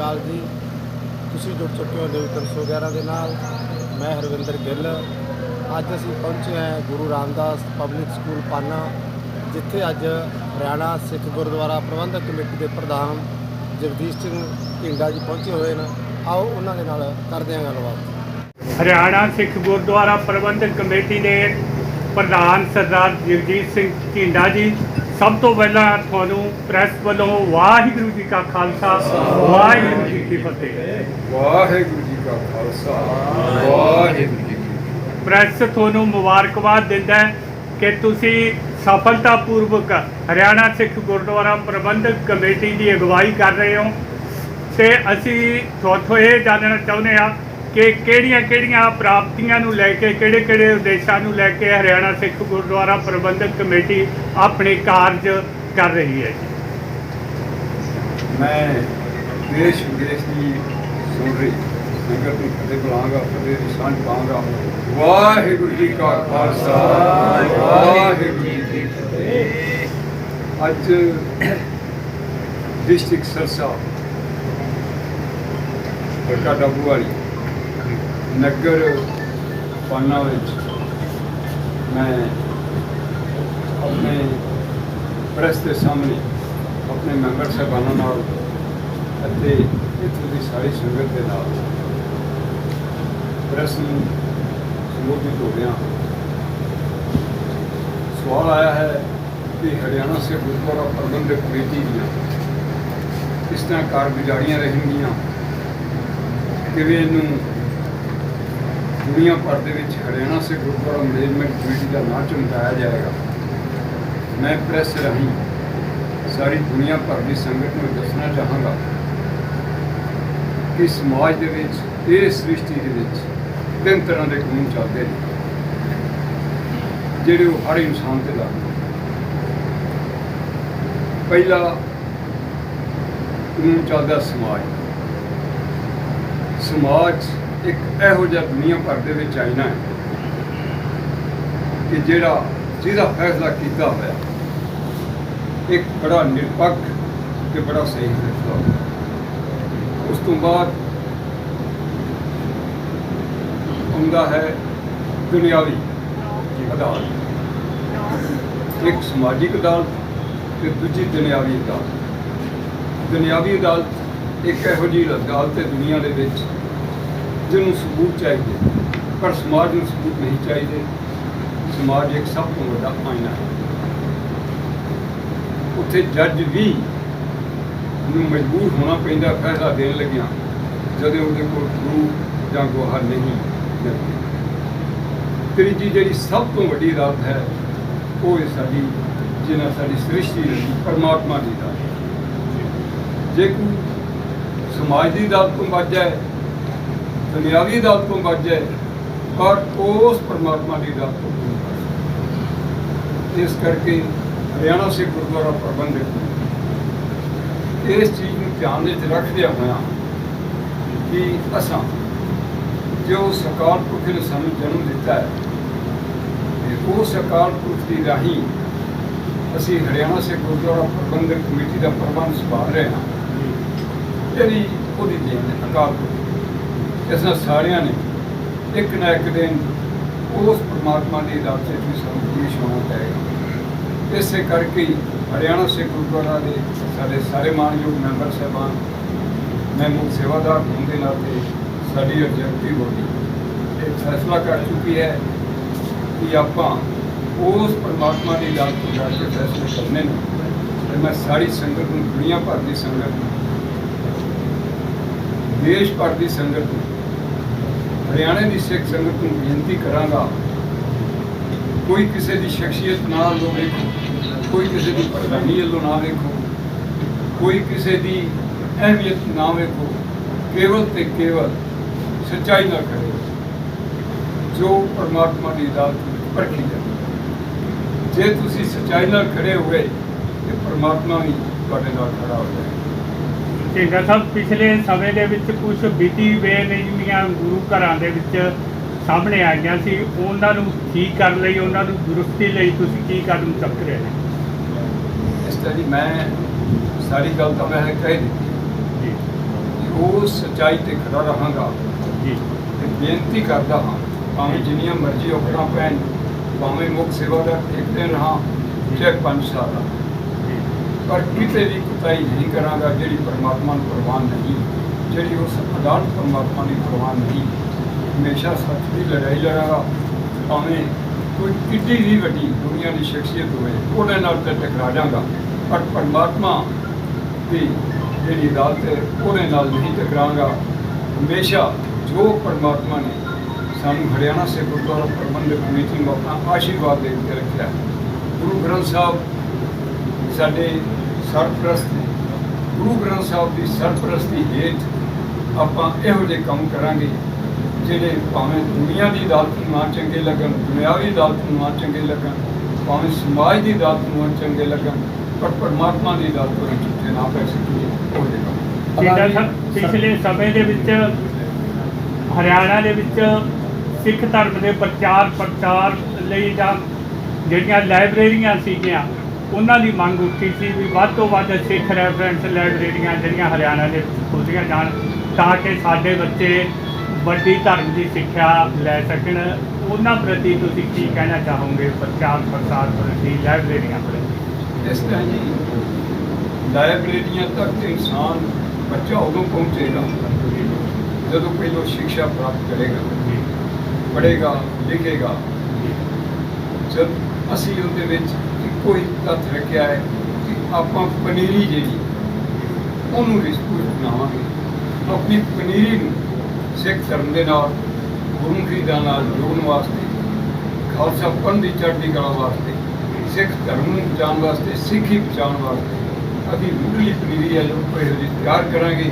ਅਕਾਲ ਜੀ। ਤੁਸੀਂ ਜੁੜ ਚੁੱਕੇ ਹੋ ਨਿਊਜ਼ 311 ਦੇ ਨਾਲ। ਮੈਂ ਹਰਵਿੰਦਰ ਗਿੱਲ। ਅੱਜ ਅਸੀਂ ਪਹੁੰਚੇ ਹਾਂ ਗੁਰੂ ਰਾਮਦਾਸ ਪਬਲਿਕ ਸਕੂਲ ਪਾਨਾ, ਜਿੱਥੇ ਅੱਜ ਹਰਿਆਣਾ ਸਿੱਖ ਗੁਰਦੁਆਰਾ ਪ੍ਰਬੰਧਕ ਕਮੇਟੀ ਦੇ ਪ੍ਰਧਾਨ ਜਗਦੀਸ਼ ਸਿੰਘ ਢਿੰਡਾ ਜੀ ਪਹੁੰਚੇ ਹੋਏ ਨੇ। ਆਓ ਉਹਨਾਂ ਦੇ ਨਾਲ ਕਰਦੇ ਹਾਂ ਗੱਲਬਾਤ। ਹਰਿਆਣਾ ਸਿੱਖ ਗੁਰਦੁਆਰਾ ਪ੍ਰਬੰਧਕ ਕਮੇਟੀ ਦੇ ਪ੍ਰਧਾਨ ਸਰਦਾਰ ਜਗਜੀਤ ਸਿੰਘ ਢਿੰਡਾ ਜੀ ਸਭ ਤੋਂ ਪਹਿਲਾਂ ਤੁਹਾਨੂੰ ਪ੍ਰੈਸ ਵੱਲੋਂ ਵਾਹਿਗੁਰੂ ਜੀ ਕਾ ਖਾਲਸਾ ਵਾਹਿਗੁਰੂ ਜੀ ਕੀ ਫਤਿਹ ਵਾਹਿਗੁਰੂ ਜੀ ਕਾ ਖਾਲਸਾ ਵਾਹਿਗੁਰੂ ਜੀ ਕੀ। ਪ੍ਰੈਸ ਤੁਹਾਨੂੰ ਮੁਬਾਰਕਬਾਦ ਦਿੰਦਾ ਹੈ ਕਿ ਤੁਸੀਂ ਸਫਲਤਾਪੂਰਵਕ ਹਰਿਆਣਾ ਸਿੱਖ ਗੁਰਦੁਆਰਾ ਪ੍ਰਬੰਧਕ ਕਮੇਟੀ ਦੀ ਅਗਵਾਈ ਕਰ ਰਹੇ ਹੋ ਤੇ ਅਸੀਂ ਤੁਹਾਥੋਂ ਇਹ ਜਾਣਨਾ ਚਾਹੁੰਦੇ ਹਾਂ ਕਿ ਕਿਹੜੀਆਂ-ਕਿਹੜੀਆਂ ਪ੍ਰਾਪਤੀਆਂ ਨੂੰ ਲੈ ਕੇ ਕਿਹੜੇ-ਕਿਹੜੇ ਉਦੇਸ਼ਾਂ ਨੂੰ ਲੈ ਕੇ ਹਰਿਆਣਾ ਸਿੱਖ ਗੁਰਦੁਆਰਾ ਪ੍ਰਬੰਧਕ ਕਮੇਟੀ ਆਪਣੇ ਕਾਰਜ ਕਰ ਰਹੀ ਹੈ ਮੈਂ ਦੇਸ਼ ਵਿਦੇਸ਼ ਦੀ ਸੁਣ ਰਹੀ ਸੰਗਤ ਨੂੰ ਕਦੇ ਬੁਲਾਵਾਂਗਾ ਕਦੇ ਨਿਸ਼ਾਨ ਪਾਵਾਂਗਾ ਵਾਹਿਗੁਰੂ ਜੀ ਕਾ ਖਾਲਸਾ, ਵਾਹਿਗੁਰੂ ਜੀ ਕੀ ਫਤਿਹ। ਅੱਜ ਡਿਸਟ੍ਰਿਕਟ ਸਰਸਾ ਬਰਕਾ ਡੱਬੂ ਵਾਲੀ ਨਗਰ ਪਾਨਾ ਵਿੱਚ ਮੈਂ ਆਪਣੇ ਪ੍ਰੈਸ ਦੇ ਸਾਹਮਣੇ ਆਪਣੇ ਮੈਂਬਰ ਸਾਹਿਬਾਨਾਂ ਨਾਲ ਅਤੇ ਇੱਥੋਂ ਦੀ ਸਾਰੀ ਸੰਗਤ ਦੇ ਨਾਲ ਪ੍ਰੈਸ ਨੂੰ ਸੰਬੋਧਿਤ ਹੋ ਰਿਹਾ ਸਵਾਲ ਆਇਆ ਹੈ ਕਿ ਹਰਿਆਣਾ ਸੇ ਗੁਰਦੁਆਰਾ ਪ੍ਰਬੰਧਕ ਕਮੇਟੀ ਦੀਆਂ ਕਿਸ ਤਰ੍ਹਾਂ ਕਾਰਗੁਜ਼ਾਰੀਆਂ ਰਹਿਣਗੀਆਂ? ਕਿਵੇਂ ਇਹਨੂੰ ਦੁਨੀਆ ਭਰ ਦੇ ਵਿੱਚ ਹਰਿਆਣਾ ਸੇ ਗੁਰਦੁਆਰਾ ਮੈਨੇਜਮੈਂਟ ਕਮੇਟੀ ਦਾ ਨਾਂ ਚਮਕਾਇਆ ਜਾਏਗਾ। ਮੈਂ ਪ੍ਰੈਸ ਰਾਹੀਂ ਸਾਰੀ ਦੁਨੀਆ ਭਰ ਦੀ ਸੰਗਤ ਨੂੰ ਦੱਸਣਾ ਚਾਹਾਂਗਾ ਕਿ ਸਮਾਜ ਦੇ ਵਿੱਚ, ਇਹ ਸ੍ਰਿਸ਼ਟੀ ਦੇ ਵਿੱਚ ਤਿੰਨ ਤਰ੍ਹਾਂ ਦੇ ਕਾਨੂੰਨ ਚੱਲਦੇ ਨੇ। ਜਿਹੜੇ ਉਹ ਹਰ ਇਨਸਾਨ ਤੇ ਲਾਗੂ ਪਹਿਲਾ ਕਾਨੂੰਨ ਚੱਲਦਾ ਸਮਾਜ। ਸਮਾਜ ਇੱਕ ਇਹੋ ਜਿਹਾ ਦੁਨੀਆ ਭਰ ਦੇ ਵਿੱਚ ਆਇਨਾ ਹੈ ਕਿ ਜਿਹੜਾ ਜਿਹਦਾ ਫੈਸਲਾ ਕੀਤਾ ਹੋਇਆ ਇੱਕ ਬੜਾ ਨਿਰਪੱਖ ਤੇ ਬੜਾ ਸਹੀ ਫੈਸਲਾ ਉਸ ਤੋਂ ਬਾਅਦ ਹੁੰਦਾ ਹੈ ਦੁਨਿਆਵੀ ਅਦਾਲਤ। ਇੱਕ ਸਮਾਜਿਕ ਅਦਾਲਤ ਤੇ ਦੂਜੀ ਦੁਨਿਆਵੀ ਅਦਾਲਤ। ਦੁਨਿਆਵੀ ਅਦਾਲਤ ਇੱਕ ਇਹੋ ਜਿਹੀ ਅਦਾਲਤ ਹੈ ਦੁਨੀਆ ਦੇ ਵਿੱਚ ਜਿਹਨੂੰ ਸਬੂਤ ਚਾਹੀਦੇ, ਪਰ ਸਮਾਜ ਨੂੰ ਸਬੂਤ ਨਹੀਂ ਚਾਹੀਦੇ। ਸਮਾਜ ਇੱਕ ਸਭ ਤੋਂ ਵੱਡਾ ਆਇਨਾ ਹੈ। ਉੱਥੇ ਜੱਜ ਵੀ ਨੂੰ ਮਜਬੂਰ ਹੋਣਾ ਪੈਂਦਾ, ਫੈਸਲਾ ਦੇਣ ਲੱਗਿਆ, ਜਦੋਂ ਉਹਦੇ ਕੋਲ ਪ੍ਰੂਫ ਜਾਂ ਗਵਾਹ ਨਹੀਂ ਮਿਲਦੇ। ਤੀਜੀ ਜਿਹੜੀ ਸਭ ਤੋਂ ਵੱਡੀ ਰਾਤ ਹੈ, ਉਹ ਹੈ ਸਾਡੀ ਜਿਹਨਾਂ ਸਾਡੀ ਸ੍ਰਿਸ਼ਟੀ ਰਚੀ ਪਰਮਾਤਮਾ ਦੀ ਰਾਤ ਜੇ ਕੋਈ ਸਮਾਜ ਦੀ ਰਾਤ ਤੋਂ ਬਚ ਜਾਏ ਦੁਨਿਆਵੀ ਅਦਾਲਤ ਤੋਂ ਬਚ ਜਾਏ ਪਰ ਉਸ ਪਰਮਾਤਮਾ ਦੀ ਅਦਾਲਤ ਤੋਂ। ਇਸ ਕਰਕੇ ਹਰਿਆਣਾ ਸਿੱਖ ਗੁਰਦੁਆਰਾ ਪ੍ਰਬੰਧਕ ਇਸ ਚੀਜ਼ ਨੂੰ ਧਿਆਨ ਵਿੱਚ ਰੱਖਦਿਆਂ ਹੋਇਆਂ ਕਿ ਅਸਾਂ ਜੋ ਸਰਕਾਰ ਪੁਰਖ ਨੇ ਸਾਨੂੰ ਜਨਮ ਦਿੱਤਾ ਹੈ ਤੇ ਉਹ ਸਰਕਾਰ ਪੁਰਖ ਦੀ ਰਾਹੀਂ ਅਸੀਂ ਹਰਿਆਣਾ ਸਿੱਖ ਗੁਰਦੁਆਰਾ ਪ੍ਰਬੰਧਕ ਕਮੇਟੀ ਦਾ ਪ੍ਰਬੰਧ ਸੰਭਾਲ ਰਹੇ ਹਾਂ। ਜਿਹੜੀ ਉਹਦੀ ਦੇਣ ਅਕਾਲ ਪੁਰਖ ਇਸ ਸਾਰਿਆਂ ਨੇ ਇੱਕ ਨਾ ਇੱਕ ਦਿਨ ਉਸ ਪਰਮਾਤਮਾ ਦੇ ਦਾਤ ਵਿੱਚ ਵੀ ਸਾਨੂੰ ਪੇਸ਼ ਹੋਣਾ ਪਏਗਾ ਇਸੇ ਕਰਕੇ ਹਰਿਆਣਾ ਸਿੱਖ ਗੁਰਦੁਆਰਾ ਦੇ ਸਾਡੇ ਸਾਰੇ ਮਾਨਯੋਗ ਮੈਂਬਰ ਸਾਹਿਬਾਨ, ਮੈਂ ਮੁੱਖ ਸੇਵਾਦਾਰ ਹੋਣ ਦੇ ਨਾਤੇ ਸਾਡੀ ਐਗਜ਼ੈਕਟਿਵ ਬੋਡੀ ਇਹ ਫੈਸਲਾ ਕਰ ਚੁੱਕੀ ਹੈ ਕਿ ਆਪਾਂ ਉਸ ਪਰਮਾਤਮਾ ਦੀ ਦਾਤ ਤੋਂ ਜਾ ਕੇ ਫੈਸਲੇ ਕਰਨੇ ਨੇ ਤੇ ਮੈਂ ਸਾਰੀ ਸੰਗਤ ਨੂੰ ਦੁਨੀਆ ਭਰ ਦੀ ਸੰਗਤ ਨੂੰ, ਦੇਸ਼ ਭਰ ਦੀ ਸੰਗਤ ਨੂੰ ਹਰਿਆਣੇ ਦੀ ਸਿੱਖ ਸੰਗਤ ਨੂੰ ਬੇਨਤੀ ਕਰਾਂਗਾ, ਕੋਈ ਕਿਸੇ ਦੀ ਸ਼ਖਸੀਅਤ ਨਾਲ ਲੋ ਵੇਖੋ, ਕੋਈ ਕਿਸੇ ਦੀ ਪ੍ਰਧਾਨੀ ਵੱਲੋਂ ਨਾ ਵੇਖੋ, ਕੋਈ ਕਿਸੇ ਦੀ ਅਹਿਮੀਅਤ ਨਾ ਵੇਖੋ, ਕੇਵਲ ਤੇ ਕੇਵਲ ਸੱਚਾਈ ਨਾਲ ਕਰੋ, ਜੋ ਪਰਮਾਤਮਾ ਦੀ ਅਦਾਲਤ ਪਰਖੀ ਜਾਂਦੀ ਹੈ। ਜੇ ਤੁਸੀਂ ਸੱਚਾਈ ਨਾਲ ਖੜੇ ਹੋਏ, ਤੇ ਪਰਮਾਤਮਾ ਵੀ ਤੁਹਾਡੇ ਨਾਲ ਖੜਾ ਹੋ ਜਾਏਗਾ ਢਿੰਡਾ ਸਾਹਿਬ ਪਿਛਲੇ ਸਮੇਂ ਦੇ ਵਿੱਚ ਕੁਝ ਬੀਤੀ ਬੇਨਿਯਮੀਆਂ ਗੁਰੂ ਘਰਾਂ ਦੇ ਵਿੱਚ ਸਾਹਮਣੇ ਆਈਆਂ ਸੀ। ਉਹਨਾਂ ਨੂੰ ਠੀਕ ਕਰਨ ਲਈ ਉਹਨਾਂ ਨੂੰ ਦੁਰਸਤੀ ਲਈ ਤੁਸੀਂ ਕੀ ਕਦਮ ਚੁੱਕ ਰਹੇ ਹੋ? ਇਸ ਤਰ੍ਹਾਂ ਦੀ ਮੈਂ ਸਾਰੀ ਗੱਲ ਤਾਂ ਮੈਂ ਕਹਿ ਦਿੱਤੀ। ਜੀ। ਉਹ ਸੱਚਾਈ ਤੇ ਖੜਾ ਰਹਾਂਗਾ ਜੀ। ਬੇਨਤੀ ਕਰਦਾ ਹਾਂ ਭਾਵੇਂ ਜਿੰਨੀਆਂ ਮਰਜ਼ੀ ਔਕੜਾਂ ਪੈਣ ਭਾਵੇਂ ਮੁੱਖ ਸੇਵਾ ਦਾ ਇੱਕ ਦਿਨ ਹਾਂ ਚਾਹੇ ਪੰਜ ਸਾਲ ਦਾ ਪਰ ਕਿਤੇ ਵੀ ਕੁਤਾਈ ਨਹੀਂ ਕਰਾਂਗਾ ਜਿਹੜੀ ਪਰਮਾਤਮਾ ਨੂੰ ਪ੍ਰਵਾਨ ਨਹੀਂ ਜਿਹੜੀ ਉਸ ਅਦਾਲਤ ਪਰਮਾਤਮਾ ਦੀ ਪ੍ਰਵਾਨ ਨਹੀਂ ਹਮੇਸ਼ਾ ਸੱਚ ਦੀ ਲੜਾਈ ਲੜਾਂਗਾ, ਭਾਵੇਂ ਕੋਈ ਕਿੱਡੀ ਵੀ ਵੱਡੀ ਦੁਨੀਆ ਦੀ ਸ਼ਖਸੀਅਤ ਹੋਵੇ, ਉਹਦੇ ਨਾਲ ਤਾਂ ਟਕਰਾ ਜਾਵਾਂਗਾ। ਪਰ ਪਰਮਾਤਮਾ ਦੀ ਜਿਹੜੀ ਅਦਾਲਤ ਹੈ, ਉਹਦੇ ਨਾਲ ਨਹੀਂ ਟਕਰਾਂਗਾ। ਹਮੇਸ਼ਾ ਜੋ ਪਰਮਾਤਮਾ ਨੇ ਸਾਨੂੰ ਹਰਿਆਣਾ ਸੇ ਗੁਰਦੁਆਰਾ ਪ੍ਰਬੰਧਕ ਕਮੇਟੀ ਨੂੰ ਆਪਣਾ ਆਸ਼ੀਰਵਾਦ ਦੇ ਕੇ ਰੱਖਿਆ, ਗੁਰੂ ਗ੍ਰੰਥ ਸਾਹਿਬ ਸਾਡੇ ਸਰਪ੍ਰਸਤ ਗੁਰੂ ਗ੍ਰੰਥ ਸਾਹਿਬ ਦੀ ਸਰਪ੍ਰਸਤੀ ਹੇਠ ਆਪਾਂ ਇਹੋ ਜਿਹੇ ਕੰਮ ਕਰਾਂਗੇ ਜਿਹੜੇ ਭਾਵੇਂ ਦੁਨੀਆ ਦੀ ਅਦਾਲਤ ਨੂੰ ਨਾ ਚੰਗੇ ਲੱਗਣ ਦੁਨਿਆਵੀ ਅਦਾਲਤ ਨੂੰ ਨਾ ਚੰਗੇ ਲੱਗਣ ਭਾਵੇਂ ਸਮਾਜ ਦੀ ਅਦਾਲਤ ਨੂੰ ਨਾ ਚੰਗੇ ਲੱਗਣ ਪਰ ਪਰਮਾਤਮਾ ਦੀ ਅਦਾਲਤ ਨੂੰ ਝੂਠੇ ਨਾ ਪੈ ਸਕੀਏ ਉਹ ਸਰ। ਪਿਛਲੇ ਸਮੇਂ ਦੇ ਵਿੱਚ ਹਰਿਆਣਾ ਦੇ ਵਿੱਚ ਸਿੱਖ ਧਰਮ ਦੇ ਪ੍ਰਚਾਰ ਪ੍ਰਚਾਰ ਲਈ ਜਾਂ ਜਿਹੜੀਆਂ ਲਾਇਬ੍ਰੇਰੀਆਂ ਸੀਗੀਆਂ ਉਹਨਾਂ ਦੀ ਮੰਗ ਉੱਠੀ ਸੀ ਵੀ ਵੱਧ ਤੋਂ ਵੱਧ ਸਿੱਖ ਰੈਫਰੈਂਸ ਲਾਇਬ੍ਰੇਰੀਆਂ ਜਿਹੜੀਆਂ ਹਰਿਆਣਾ ਦੇ ਵਿੱਚ ਖੋਲ੍ਹੀਆਂ ਜਾਣ ਤਾਂ ਕਿ ਸਾਡੇ ਬੱਚੇ ਵੱਡੀ ਧਰਮ ਦੀ ਸਿੱਖਿਆ ਲੈ ਸਕਣ। ਉਹਨਾਂ ਪ੍ਰਤੀ ਤੁਸੀਂ ਕੀ ਕਹਿਣਾ ਚਾਹੋਗੇ ਪ੍ਰਚਾਰ ਪ੍ਰਸਾਰ ਪ੍ਰਤੀ ਲਾਇਬ੍ਰੇਰੀਆਂ ਪ੍ਰਤੀ? ਇਸ ਤਰ੍ਹਾਂ ਜੀ ਲਾਇਬ੍ਰੇਰੀਆਂ ਤੱਕ ਇਨਸਾਨ ਬੱਚਾ ਉਦੋਂ ਪਹੁੰਚੇਗਾ ਜਦੋਂ ਪਹਿਲੋਂ ਸਿੱਖਿਆ ਪ੍ਰਾਪਤ ਕਰੇਗਾ ਪੜ੍ਹੇਗਾ ਲਿਖੇਗਾ। ਜਦ ਅਸੀਂ ਉਹਦੇ ਵਿੱਚ ਇੱਕੋ ਹੀ ਤੱਥ ਰੱਖਿਆ ਹੈ ਕਿ ਆਪਾਂ ਪਨੀਰੀ ਜਿਹੜੀ, ਉਹਨੂੰ ਰਿਸਪੂਟ ਬਣਾਵਾਂਗੇ ਆਪਣੀ ਪਨੀਰੀ ਨੂੰ ਸਿੱਖ ਧਰਮ ਦੇ ਨਾਲ ਗੁਰਮੁਖੀ ਦਾ ਨਾਲ ਜੋੜਨ ਵਾਸਤੇ, ਖਾਲਸਾ ਪੰਥ ਦੀ ਚੜ੍ਹਦੀ ਕਲਾ ਵਾਸਤੇ, ਸਿੱਖ ਧਰਮ ਨੂੰ ਬਚਾਉਣ ਵਾਸਤੇ, ਸਿੱਖੀ ਬਚਾਉਣ ਵਾਸਤੇ ਅਸੀਂ ਮੁੱਢਲੀ ਪਨੀਰੀ ਹੈ ਜੋ ਕੋਈ ਉਹਦੀ ਤਿਆਰ ਕਰਾਂਗੇ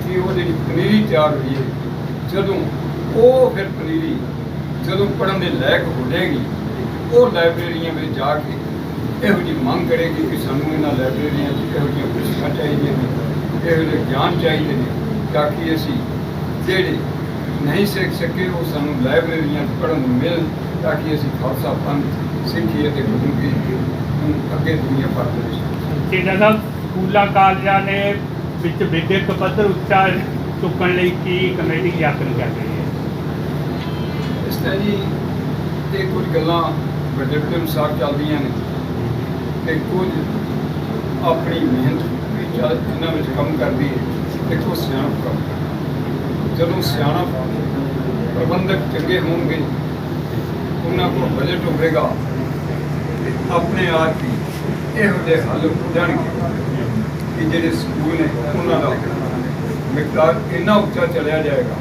ਕਿ ਉਹ ਜਿਹੜੀ ਪਨੀਰੀ ਤਿਆਰ ਹੋਈ ਹੈ, ਜਦੋਂ ਉਹ ਫਿਰ ਪਨੀਰੀ ਜਦੋਂ ਪੜਨ ਦੇ ਲਾਇਕ ਹੋ ਜਾਏਗੀ ਉਹ ਲਾਇਬ੍ਰੇਰੀਆਂ ਵਿੱਚ ਜਾ ਕੇ ਇਹੋ ਜਿਹੀ ਮੰਗ ਕਰੇਗੀ ਕਿ ਸਾਨੂੰ ਇਹਨਾਂ ਲਾਇਬ੍ਰੇਰੀਆਂ 'ਚ ਇਹੋ ਜਿਹੀਆਂ ਪੁਸਤਕਾਂ ਚਾਹੀਦੀਆਂ ਨੇ ਇਹੋ ਜਿਹੇ ਗਿਆਨ ਚਾਹੀਦੇ ਨੇ ਤਾਂ ਕਿ ਅਸੀਂ ਜਿਹੜੇ ਨਹੀਂ ਸਿੱਖ ਸਕੇ ਉਹ ਸਾਨੂੰ ਲਾਇਬ੍ਰੇਰੀਆਂ 'ਚ ਪੜ੍ਹਨ ਨੂੰ ਮਿਲ ਤਾਂ ਕਿ ਅਸੀਂ ਖਾਲਸਾ ਪੰਥ ਸਿੱਖੀਏ ਤੇ ਗੁਰਮੁਖੀ ਨੂੰ ਅੱਗੇ ਦੁਨੀਆ ਭਰ ਦੇ ਵਿੱਚ ਜਿਹੜਾ ਸਾਹਿਬ ਸਕੂਲਾਂ ਕਾਲਜਾਂ ਦੇ ਵਿੱਚ ਵਿਦਿਅਕ ਪੱਧਰ ਉੱਚਾ ਚੁੱਕਣ ਲਈ ਕੀ ਕਮੇਟੀ ਯਤਨ ਕਰ ਰਹੀ ਹੈ? ਇਸ ਤਰ੍ਹਾਂ ਜੀ ਇਹ ਕੁਝ ਗੱਲਾਂ ਦੇ ਅਨੁਸਾਰ ਚੱਲਦੀਆਂ ਨੇ। ਤੇ ਕੁਝ ਆਪਣੀ ਮਿਹਨਤ ਵੀ ਚੱਲ ਇਹਨਾਂ ਵਿੱਚ ਕੰਮ ਕਰਦੀ ਹੈ ਤੇ ਕੁਝ ਸਿਆਣਪ ਕੰਮ ਕਰਦੀ। ਜਦੋਂ ਸਿਆਣਪ ਪ੍ਰਬੰਧਕ ਚੰਗੇ ਹੋਣਗੇ, ਉਹਨਾਂ ਕੋਲ ਬਜਟ ਹੋਵੇਗਾ, ਤੇ ਆਪਣੇ ਆਪ ਹੀ ਇਹੋ ਜਿਹੇ ਹੱਲ ਹੋ ਜਾਣਗੇ ਕਿ ਜਿਹੜੇ ਸਕੂਲ ਨੇ, ਉਹਨਾਂ ਦਾ ਮਿਕਦਾਰ ਇੰਨਾ ਉੱਚਾ ਚਲਿਆ ਜਾਏਗਾ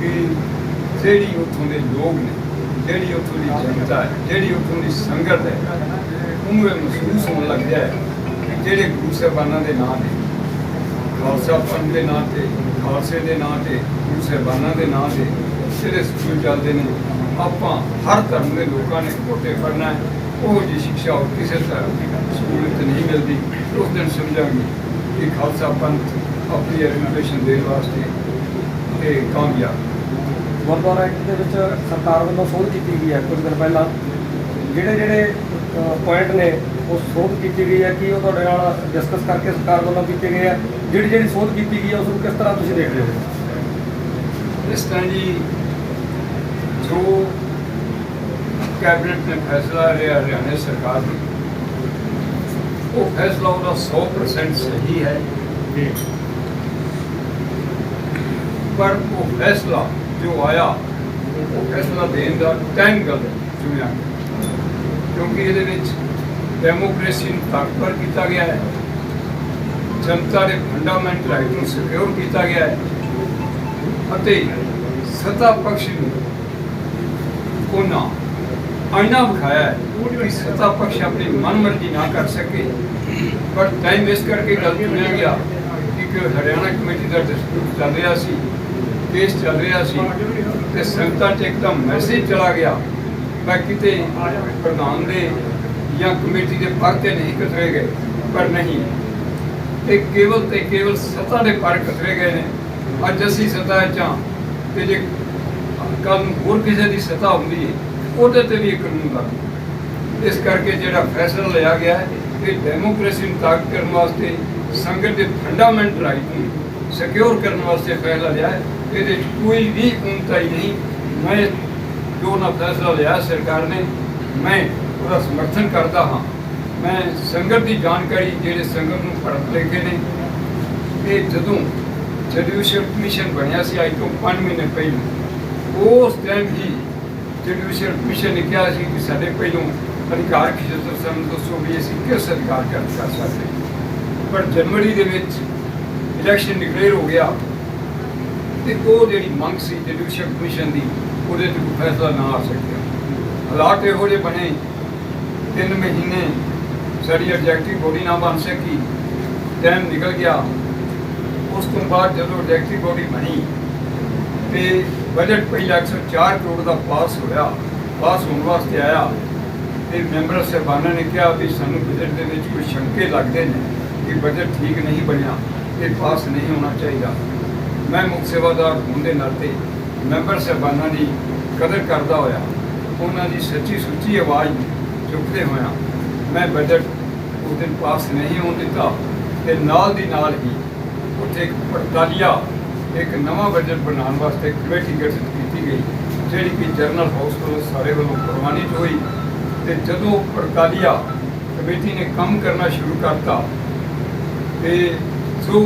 ਕਿ ਜਿਹੜੀ ਉੱਥੋਂ ਦੇ ਲੋਕ ਨੇ, ਜਿਹੜੀ ਉੱਥੋਂ ਦੀ ਜਨਤਾ ਹੈ, ਜਿਹੜੀ ਉੱਥੋਂ ਦੀ ਸੰਗਤ ਹੈ ਉਹਨੂੰ ਇਹ ਮਹਿਸੂਸ ਹੋਣ ਲੱਗ ਗਿਆ ਕਿ ਜਿਹੜੇ ਗੁਰੂ ਸਾਹਿਬਾਨਾਂ ਦੇ ਨਾਂ 'ਤੇ, ਖਾਲਸਾ ਪੰਥ ਦੇ ਨਾਂ ਤੇ, ਖਾਲਸੇ ਦੇ ਨਾਂ ਤੇ, ਗੁਰੂ ਸਾਹਿਬਾਨਾਂ ਦੇ ਨਾਂ ਤੇ ਜਿਹੜੇ ਸਕੂਲ ਚੱਲਦੇ ਨੇ, ਆਪਾਂ ਹਰ ਧਰਮ ਦੇ ਲੋਕਾਂ ਨੇ ਕੋਟੇ ਪੜਨਾ ਹੈ। ਉਹ ਜੀ ਸਿੱਖਿਆ ਹੋਰ ਕਿਸੇ ਧਰਮ ਦੀ ਸਕੂਲ ਵਿੱਚ ਨਹੀਂ ਮਿਲਦੀ। ਉਸ ਦਿਨ ਸਮਝਾਂਗੇ ਕਿ ਖਾਲਸਾ ਪੰਥ ਆਪਣੀ ਐਜੂਕੇਸ਼ਨ ਦੇਣ ਵਾਸਤੇ ਤੇ ਕਾਮਯਾਬ। ਗੁਰਦੁਆਰਾ ਐਕਟ ਦੇ ਵਿੱਚ ਸਰਕਾਰ ਵੱਲੋਂ ਸੋਧ ਕੀਤੀ ਗਈ ਹੈ, ਕੁਝ ਦਿਨ ਪਹਿਲਾਂ। ਜਿਹੜੇ ਜਿਹੜੇ ਪੁਆਇੰਟ ਨੇ ਉਹ ਸੋਧ ਕੀਤੀ ਗਈ ਹੈ ਕਿ ਉਹ ਤੁਹਾਡੇ ਨਾਲ ਡਿਸਕਸ ਕਰਕੇ ਸਰਕਾਰ ਵੱਲੋਂ ਕੀਤੇ ਗਏ ਆ ਜਿਹੜੀ ਜਿਹੜੀ ਸੋਧ ਕੀਤੀ ਗਈ ਹੈ ਉਸ ਨੂੰ ਕਿਸ ਤਰ੍ਹਾਂ ਤੁਸੀਂ ਦੇਖਦੇ ਹੋ? ਇਸ ਤਰ੍ਹਾਂ ਜੀ ਜੋ ਕੈਬਨਿਟ ਨੇ ਫੈਸਲਾ ਲਿਆ ਹਰਿਆਣਾ ਸਰਕਾਰ ਨੇ ਉਹ ਫੈਸਲਾ ਉਹਦਾ 100% ਸਹੀ ਹੈ। ਪਰ ਉਹ ਫੈਸਲਾ ਜੋ ਆਇਆ ਉਹ ਫੈਸਲਾ ਦੇਣ ਦਾ ਟਾਈਮ ਗਲਤ ਚੁਣਿਆ ਕਿਉਂਕਿ ਇਹਦੇ ਵਿੱਚ ਡੈਮੋਕ੍ਰੇਸੀ ਨੂੰ ਤਾਕਤਵਰ ਕੀਤਾ ਗਿਆ ਹੈ, ਜਨਤਾ ਦੇ ਫੰਡਾਮੈਂਟਲ ਰਾਈਟ ਨੂੰ ਸਿਕਿਉਰ ਕੀਤਾ ਗਿਆ ਹੈ ਅਤੇ ਸੱਤਾ ਪਕਸ਼ ਨੂੰ ਉਹਨਾਂ ਆਇਨਾ ਵਿਖਾਇਆ ਹੈ ਕਿ ਸੱਤਾ ਪਕਸ਼ ਆਪਣੀ ਮਨਮਰਜ਼ੀ ਨਾ ਕਰ ਸਕੇ। ਪਰ ਟਾਈਮ ਇਸ ਕਰਕੇ ਗੱਲ ਚੁਣਿਆ ਗਿਆ ਕਿ ਹਰਿਆਣਾ ਕਮੇਟੀ ਦਾ ਡਿਸਪਿਊਟ ਚੱਲ ਰਿਹਾ ਸੀ ਕੇਸ ਚੱਲ ਰਿਹਾ ਸੀ ਤੇ ਸੰਗਤਾਂ 'ਚ ਇੱਕਦਮ ਮੈਸੇਜ ਚਲਾ ਗਿਆ ਮੈਂ ਕਿਤੇ ਪ੍ਰਧਾਨ ਦੇ ਜਾਂ ਕਮੇਟੀ ਦੇ ਪਰ ਤੇ ਨਹੀਂ ਕਤਰੇ ਗਏ, ਪਰ ਨਹੀਂ। ਇਹ ਕੇਵਲ ਤੇ ਕੇਵਲ ਸੱਤਾ ਦੇ ਪਰ ਕਤਰੇ ਗਏ ਨੇ। ਅੱਜ ਅਸੀਂ ਸੱਤਾ 'ਚ ਹਾਂ ਤੇ ਜੇ ਕੱਲ ਹੋਰ ਕਿਸੇ ਦੀ ਸੱਤਾ ਹੁੰਦੀ ਹੈ, ਉਹਦੇ ਤੇ ਵੀ ਕਾਨੂੰਨ ਲਾਗੂ ਇਸ ਕਰਕੇ ਜਿਹੜਾ ਫੈਸਲਾ ਲਿਆ ਗਿਆ ਹੈ, ਇਹ ਡੈਮੋਕ੍ਰੇਸੀ ਨੂੰ ਤਾਕਤ ਕਰਨ ਵਾਸਤੇ, ਸੰਗਤ ਦੇ ਫੰਡਾਮੈਂਟਲ ਰਾਈਟ ਨੂੰ ਸਿਕਿਉਰ ਕਰਨ ਵਾਸਤੇ ਫੈਸਲਾ ਲਿਆ ਹੈ। ਇਹਦੇ 'ਚ ਕੋਈ ਵੀ ਉਨਤਾਈ ਨਹੀਂ। ਮੈਂ ਜੋ ਨਾ ਫੈਸਲਾ ਲਿਆ ਸਰਕਾਰ ਨੇ? ਮੈਂ ਉਹਦਾ ਸਮਰਥਨ ਕਰਦਾ ਹਾਂ। ਮੈਂ ਸੰਗਤ ਦੀ ਜਾਣਕਾਰੀ ਜਿਹੜੇ ਸੰਗਤ ਨੂੰ ਪੜ੍ਹ ਲਿਖੇ ਨੇ, ਇਹ ਜਦੋਂ ਜੁਡੀਸ਼ੀਅਲ ਕਮਿਸ਼ਨ ਬਣਿਆ ਸੀ, ਅੱਜ ਤੋਂ 5 ਮਹੀਨੇ ਪਹਿਲਾਂ, ਉਸ ਟਾਈਮ ਹੀ ਜੁਡੀਸ਼ੀਅਲ ਕਮਿਸ਼ਨ ਨੇ ਕਿਹਾ ਸੀ ਕਿ ਸਾਡੇ ਪਹਿਲੋਂ ਅਧਿਕਾਰ ਖੇਤਰ ਸਾਨੂੰ ਦੱਸੋ ਵੀ ਅਸੀਂ ਕਿਸ ਅਧਿਕਾਰ ਕਰ ਕਰ ਸਕਦੇ ਪਰ ਜਨਵਰੀ ਦੇ ਵਿੱਚ ਇਲੈਕਸ਼ਨ ਡਿਕਲੇਅਰ ਹੋ ਗਿਆ ਤੇ ਉਹ ਜਿਹੜੀ ਮੰਗ ਸੀ ਜੁਡੀਸ਼ੀਅਲ ਕਮਿਸ਼ਨ ਦੀ ਉਹਦੇ 'ਚ ਕੋਈ ਫੈਸਲਾ ਨਾ ਆ ਸਕਿਆ। ਹਾਲਾਤ ਇਹੋ ਜਿਹੇ ਬਣੇ, ਤਿੰਨ ਮਹੀਨੇ ਸਾਡੀ ਐਗਜ਼ੈਕਟਿਵ ਬੋਡੀ ਨਾ ਬਣ ਸਕੀ ਟਾਈਮ ਨਿਕਲ ਗਿਆ। ਉਸ ਤੋਂ ਬਾਅਦ ਜਦੋਂ ਐਗਜ਼ੈਕਟਿਵ ਬੋਡੀ ਬਣੀ, ਤੇ ਬਜਟ ਪਹਿਲਾ 104 ਕਰੋੜ ਦਾ ਪਾਸ ਹੋਇਆ। ਪਾਸ ਹੋਣ ਵਾਸਤੇ ਆਇਆ। ਤੇ ਮੈਂਬਰ ਸਾਹਿਬਾਨਾਂ ਨੇ ਕਿਹਾ ਵੀ ਸਾਨੂੰ ਬਜਟ ਦੇ ਵਿੱਚ ਕੋਈ ਸ਼ੰਕੇ ਲੱਗਦੇ ਨੇ ਕਿ ਬਜਟ ਠੀਕ ਨਹੀਂ ਬਣਿਆ ਇਹ ਪਾਸ ਨਹੀਂ ਹੋਣਾ ਚਾਹੀਦਾ। ਮੈਂ ਮੁੱਖ ਸੇਵਾਦਾਰ ਹੋਣ ਦੇ ਨਾਤੇ ਮੈਂਬਰ ਸਾਹਿਬਾਨਾਂ ਦੀ ਕਦਰ ਕਰਦਾ ਹੋਇਆ, ਉਹਨਾਂ ਦੀ ਸੱਚੀ ਸੁੱਚੀ ਆਵਾਜ਼ ਚੁੱਕਦੇ ਹੋਇਆ ਮੈਂ ਬਜਟ ਉਸ ਦਿਨ ਪਾਸ ਨਹੀਂ ਹੋਣ ਦਿੱਤਾ ਤੇ ਨਾਲ ਦੀ ਨਾਲ ਹੀ ਉੱਥੇ ਇੱਕ ਪੜਤਾਲੀਆ, ਇੱਕ ਨਵਾਂ ਬਜਟ ਬਣਾਉਣ ਵਾਸਤੇ ਕਮੇਟੀ ਗਠਿਤ ਕੀਤੀ ਗਈ, ਜਿਹੜੀ ਕਿ ਜਰਨਲ ਹਾਊਸ ਵੱਲੋਂ ਸਾਰੇ ਵੱਲੋਂ ਪ੍ਰਵਾਨਿਤ ਹੋਈ ਤੇ ਜਦੋਂ ਪੜਤਾਲੀਆ ਕਮੇਟੀ ਨੇ ਕੰਮ ਕਰਨਾ ਸ਼ੁਰੂ ਕਰਤਾ ਤੇ ਜੋ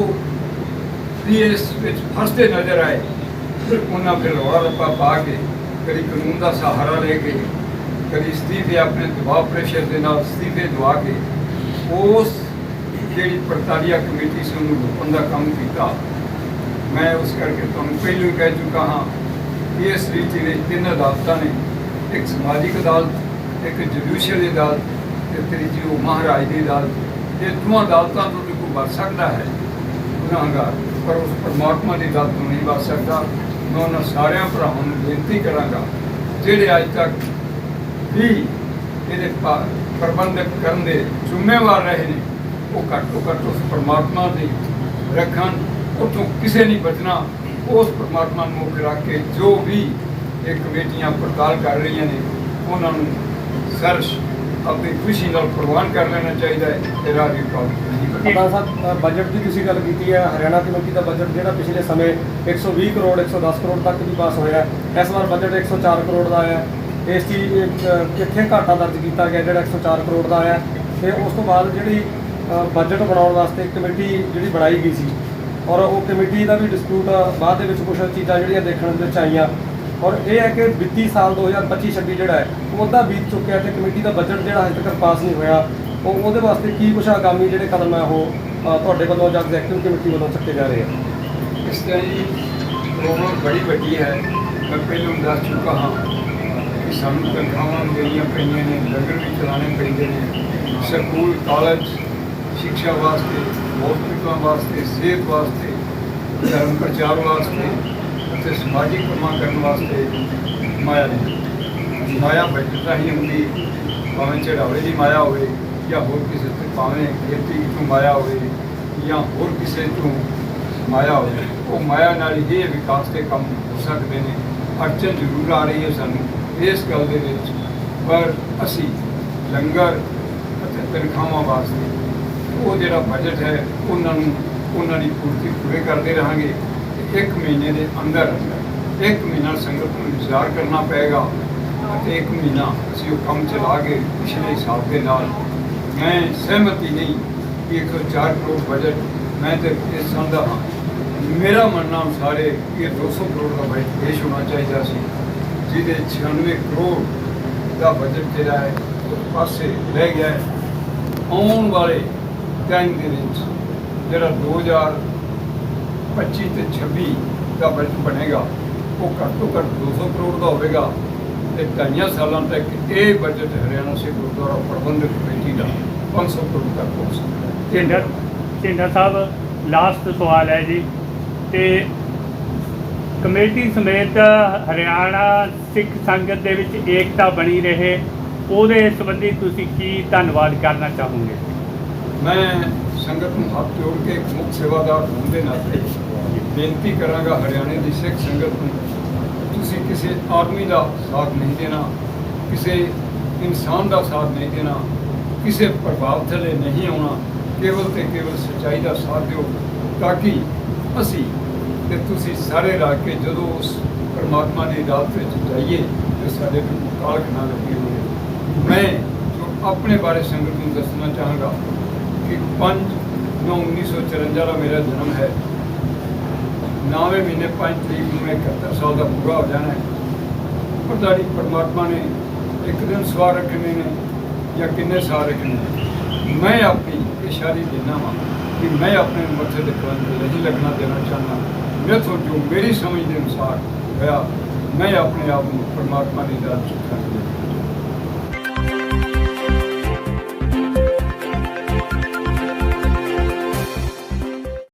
ਵੀ ਇਸ ਵਿੱਚ ਫਸਦੇ ਨਜ਼ਰ ਆਏ ਉਹਨਾਂ ਫਿਰ ਰੌਲਾ ਰੱਪਾ ਪਾ ਕੇ ਕਦੀ ਕਾਨੂੰਨ ਦਾ ਸਹਾਰਾ ਲੈ ਕੇ ਕਦੀ ਅਸਤੀਫੇ ਆਪਣੇ ਦਬਾਅ ਪ੍ਰੈਸ਼ਰ ਦੇ ਨਾਲ ਅਸਤੀਫੇ ਦਵਾ ਕੇ ਉਸ ਜਿਹੜੀ ਪੜਤਾਲੀਆ ਕਮੇਟੀ ਸੀ ਉਹਨੂੰ ਰੋਕਣ ਦਾ ਕੰਮ ਕੀਤਾ। ਮੈਂ ਉਸ ਕਰਕੇ ਤੁਹਾਨੂੰ ਪਹਿਲਾਂ ਹੀ ਕਹਿ ਚੁੱਕਾ ਹਾਂ ਕਿ ਇਸ ਰੀਤੀ ਦੇ ਤਿੰਨ ਅਦਾਲਤਾਂ ਨੇ, ਇੱਕ ਸਮਾਜਿਕ ਅਦਾਲਤ, ਇੱਕ ਜੁਡੀਸ਼ੀਅਲ ਅਦਾਲਤ ਤੇ ਤੀਜੀ ਉਹ ਮਹਾਰਾਜ ਦੀ ਅਦਾਲਤ। ਇਹ ਦੋਵਾਂ ਅਦਾਲਤਾਂ ਤੋਂ ਕੋਈ ਬਚ ਸਕਦਾ ਹੈ, ਗੁਨਾਹਗਾਰ, ਪਰ ਉਸ ਪਰਮਾਤਮਾ ਦੀ ਅਦਾਲਤ ਤੋਂ ਨਹੀਂ ਬਚ ਸਕਦਾ। ਮੈਂ ਉਹਨਾਂ ਸਾਰਿਆਂ ਭਰਾਵਾਂ ਨੂੰ ਬੇਨਤੀ ਕਰਾਂਗਾ, ਜਿਹੜੇ ਅੱਜ ਤੱਕ ਵੀ ਇਹਦੇ ਪਾ- ਪ੍ਰਬੰਧਕ ਕਰਨ ਦੇ ਜ਼ਿੰਮੇਵਾਰ ਰਹੇ ਨੇ, ਉਹ ਘੱਟੋ ਘੱਟ ਉਸ ਪਰਮਾਤਮਾ ਦੀ ਰੱਖਣ, ਉੱਥੋਂ ਕਿਸੇ ਨਹੀਂ ਬਚਣਾ, ਉਸ ਪਰਮਾਤਮਾ ਨੂੰ ਮੁੱਖ ਰੱਖ ਕੇ ਜੋ ਵੀ ਇਹ ਕਮੇਟੀਆਂ ਪੜਤਾਲ ਕਰ ਰਹੀਆਂ ਨੇ, ਉਹਨਾਂ ਨੂੰ ਸਰਸ਼ ਆਪਣੀ ਖੁਸ਼ੀ ਨਾਲ ਪ੍ਰਵਾਨ ਕਰ ਲੈਣਾ ਚਾਹੀਦਾ ਹੈ ਤੇ ਰਾਹ ਦੀ ਰੁਕਾਵਟ ਸਾਹਿਬ ਬਜਟ ਦੀ ਤੁਸੀਂ ਗੱਲ ਕੀਤੀ ਹੈ, ਹਰਿਆਣਾ ਕਮੇਟੀ ਦਾ ਬਜਟ ਜਿਹੜਾ ਪਿਛਲੇ ਸਮੇਂ 120 ਕਰੋੜ 110 ਕਰੋੜ ਤੱਕ ਵੀ ਪਾਸ ਹੋਇਆ ਇਸ ਵਾਰ ਬਜਟ 104 ਕਰੋੜ ਦਾ ਆਇਆ ਇਸ ਚੀਜ਼ ਕਿੱਥੇ ਘਾਟਾ ਦਰਜ ਕੀਤਾ ਗਿਆ ਜਿਹੜਾ 104 ਕਰੋੜ ਦਾ ਆਇਆ ਹੈ? ਤੇ ਉਸ ਤੋਂ ਬਾਅਦ ਜਿਹੜੀ ਬਜਟ ਬਣਾਉਣ ਵਾਸਤੇ ਕਮੇਟੀ ਜਿਹੜੀ ਬਣਾਈ ਗਈ ਸੀ, ਔਰ ਉਹ ਕਮੇਟੀ ਦਾ ਵੀ ਡਿਸਪਿਊਟ ਬਾਅਦ ਦੇ ਵਿੱਚ ਕੁਝ ਚੀਜ਼ਾਂ ਜਿਹੜੀਆਂ ਦੇਖਣ ਦੇ ਵਿੱਚ ਆਈਆਂ। ਔਰ ਇਹ ਹੈ ਕਿ ਵਿੱਤੀ ਸਾਲ 2025-26 ਜਿਹੜਾ ਹੈ, ਉਹ ਅੱਧਾ ਬੀਤ ਚੁੱਕਿਆ ਤੇ ਕਮੇਟੀ ਦਾ ਬਜਟ ਜਿਹੜਾ ਹਜੇ ਤੱਕ ਪਾਸ ਨਹੀਂ ਹੋਇਆ। ਉਹ ਉਹਦੇ ਵਾਸਤੇ ਕੀ ਕੁਛ ਆਗਾਮੀ ਜਿਹੜੇ ਕਦਮ ਹੈ ਉਹ ਤੁਹਾਡੇ ਵੱਲੋਂ ਜਾਂ ਐਗਜ਼ੈਕਟਿਵ ਕਮੇਟੀ ਵੱਲੋਂ ਚੱਕੇ ਜਾ ਰਹੇ ਆ? ਇਸ ਤਰ੍ਹਾਂ ਦੀ ਪ੍ਰੋਬਲਮ ਬੜੀ ਵੱਡੀ ਹੈ। ਮੈਂ ਪਹਿਲਾਂ ਦੱਸ ਚੁੱਕਾ ਹਾਂ ਕਿ ਸਾਨੂੰ ਤਨਖਾਹਾਂ ਦੇਣੀਆਂ ਪਈਆਂ ਨੇ, ਲੰਗਰ ਵੀ ਚਲਾਣੇ ਪੈਂਦੇ ਨੇ, ਸਕੂਲ ਕਾਲਜ ਸਿੱਖਿਆ ਵਾਸਤੇ ਹਸਪਤਾਲਾਂ ਵਾਸਤੇ, ਸਿਹਤ ਵਾਸਤੇ, ਧਰਮ ਪ੍ਰਚਾਰ ਵਾਸਤੇ ਅਤੇ ਸਮਾਜਿਕ ਕੰਮਾਂ ਕਰਨ ਵਾਸਤੇ ਮਾਇਆ ਨਹੀਂ ਮਾਇਆ ਬਚਦਾ ਹੀ ਹੁੰਦੀ, ਭਾਵੇਂ ਚੜਾਵੇ ਦੀ ਮਾਇਆ ਹੋਵੇ ਜਾਂ ਹੋਰ ਕਿਸੇ ਤੋਂ, ਭਾਵੇਂ ਖੇਤੀ ਤੋਂ ਮਾਇਆ ਹੋਵੇ ਜਾਂ ਹੋਰ ਕਿਸੇ ਤੋਂ ਮਾਇਆ ਹੋਵੇ, ਉਹ ਮਾਇਆ ਨਾਲ ਹੀ ਇਹ ਵਿਕਾਸ ਦੇ ਕੰਮ ਹੋ ਸਕਦੇ ਨੇ। ਅੜਚਨ ਜ਼ਰੂਰ ਆ ਰਹੀ ਹੈ ਸਾਨੂੰ ਇਸ ਗੱਲ ਦੇ ਵਿੱਚ, ਪਰ ਅਸੀਂ ਲੰਗਰ ਅਤੇ ਤਨਖਾਹਾਂ ਵਾਸਤੇ, ਉਹ ਜਿਹੜਾ ਬਜਟ ਹੈ, ਉਹਨਾਂ ਨੂੰ, ਉਹਨਾਂ ਦੀ ਪੂਰਤੀ ਪੂਰੇ ਕਰਦੇ ਰਹਾਂਗੇ। ਤੇ ਇੱਕ ਮਹੀਨੇ ਦੇ ਅੰਦਰ ਅੰਦਰ ਇੱਕ ਮਹੀਨਾ ਸੰਗਤ ਨੂੰ ਇੰਤਜ਼ਾਰ ਕਰਨਾ ਪਏਗਾ ਅਤੇ ਇੱਕ ਮਹੀਨਾ ਅਸੀਂ ਉਹ ਕੰਮ ਚਲਾ ਕੇ ਪਿਛਲੇ ਹਿਸਾਬ ਦੇ ਨਾਲ ਮੈਂ ਸਹਿਮਤੀ ਨਹੀਂ ਕਿ 104 ਕਰੋੜ ਬਜਟ ਮੈਂ ਤੇ ਇਹ ਸਮਝਦਾ ਹਾਂ। ਮੇਰਾ ਮੰਨਣਾ ਅਨੁਸਾਰ ਹੈ ਕਿ ਇਹ 200 ਕਰੋੜ ਦਾ ਬਜਟ ਪੇਸ਼ ਹੋਣਾ ਚਾਹੀਦਾ ਸੀ, ਜਿਹਦੇ 96 ਕਰੋੜ ਦਾ ਬਜਟ ਜਿਹੜਾ ਹੈ ਉਸ ਪਾਸੇ ਰਹਿ ਗਿਆ ਹੈ। ਆਉਣ ਵਾਲੇ ਟਾਈਮ ਦੇ ਵਿੱਚ ਜਿਹੜਾ 2025 ਤੇ 26 ਦਾ ਬਜਟ ਬਣੇਗਾ ਉਹ ਘੱਟ ਤੋਂ ਘੱਟ 200 ਕਰੋੜ ਦਾ ਹੋਵੇਗਾ ਤੇ ਢਾਈਆਂ ਸਾਲਾਂ ਤੱਕ ਇਹ ਬਜਟ ਹਰਿਆਣਾ ਸਿੱਖ ਗੁਰਦੁਆਰਾ ਪ੍ਰਬੰਧਕ ਕਮੇਟੀ ਦਾ 500 ਕਰੋੜ ਤੱਕ ਪਹੁੰਚ ਸਕਦਾ ਹੈ। ਝਿੰਡਰ ਝਿੰਡਰ ਸਾਹਿਬ ਲਾਸਟ ਸਵਾਲ ਹੈ ਜੀ। ਤੇ ਕਮੇਟੀ ਸਮੇਤ ਹਰਿਆਣਾ ਸਿੱਖ ਸੰਗਤ ਦੇ ਵਿੱਚ ਏਕਤਾ ਬਣੀ ਰਹੇ ਉਹਦੇ ਸੰਬੰਧੀ ਤੁਸੀਂ ਕੀ ਧੰਨਵਾਦ ਕਰਨਾ ਚਾਹੋਗੇ? ਮੈਂ ਸੰਗਤ ਨੂੰ ਹੱਥ ਜੋੜ ਕੇ ਇੱਕ ਮੁੱਖ ਸੇਵਾਦਾਰ ਹੋਣ ਦੇ ਨਾਤੇ ਬੇਨਤੀ ਕਰਾਂਗਾ ਹਰਿਆਣੇ ਦੀ ਸਿੱਖ ਸੰਗਤ ਨੂੰ, ਤੁਸੀਂ ਕਿਸੇ ਆਦਮੀ ਦਾ ਸਾਥ ਨਹੀਂ ਦੇਣਾ, ਕਿਸੇ ਇਨਸਾਨ ਦਾ ਸਾਥ ਨਹੀਂ ਦੇਣਾ, ਕਿਸੇ ਪ੍ਰਭਾਵ ਥੱਲੇ ਨਹੀਂ ਆਉਣਾ, ਕੇਵਲ ਤੇ ਕੇਵਲ ਸੱਚਾਈ ਦਾ ਸਾਥ ਦਿਓ, ਤਾਂ ਕਿ ਅਸੀਂ ਤੇ ਤੁਸੀਂ ਸਾਰੇ ਰਲ ਕੇ ਜਦੋਂ ਉਸ ਪਰਮਾਤਮਾ ਦੀ ਰਾਤ ਵਿੱਚ ਜਾਈਏ, ਤੇ ਸਾਡੇ ਨੂੰ ਕਾਲਕ ਨਾ ਲੱਗੇ ਹੋਵੇ। ਮੈਂ ਜੋ ਆਪਣੇ ਬਾਰੇ ਸੰਗਤ ਨੂੰ ਦੱਸਣਾ ਚਾਹਾਂਗਾ ਕਿ 5 9 1954 ਦਾ ਮੇਰਾ ਜਨਮ ਹੈ। ਨੌਵੇਂ ਮਹੀਨੇ 5 ਤਰੀਕ ਨੂੰ ਮੈਂ 71 ਸਾਲ ਦਾ ਪੂਰਾ ਹੋ ਜਾਣਾ ਹੈ। ਪਤਾ ਪਰਮਾਤਮਾ ਨੇ ਇੱਕ ਦਿਨ ਸਵਾਰ ਰੱਖਣੇ ਨੇ ਜਾਂ ਕਿੰਨੇ ਸਾਲ ਰੱਖਣੇ ਨੇ? ਮੈਂ ਆਪਣੀ ਇਸ਼ਾਰੀ ਦੇਣਾ ਵਾਂ ਕਿ ਮੈਂ ਆਪਣੇ ਮੱਥੇ ਦੇ ਕਲੰਕ ਨਹੀਂ ਲੱਗਣਾ ਦੇਣਾ ਚਾਹੁੰਦਾ। ਮੈਂ ਤੋਂ ਜੋ ਮੇਰੀ ਸਮਝ ਦੇ ਅਨੁਸਾਰ ਹੋਇਆ, ਮੈਂ ਆਪਣੇ ਆਪ ਨੂੰ ਪਰਮਾਤਮਾ ਦੀ ਦਾਤ ਚੁੱਕਾਂਗਾ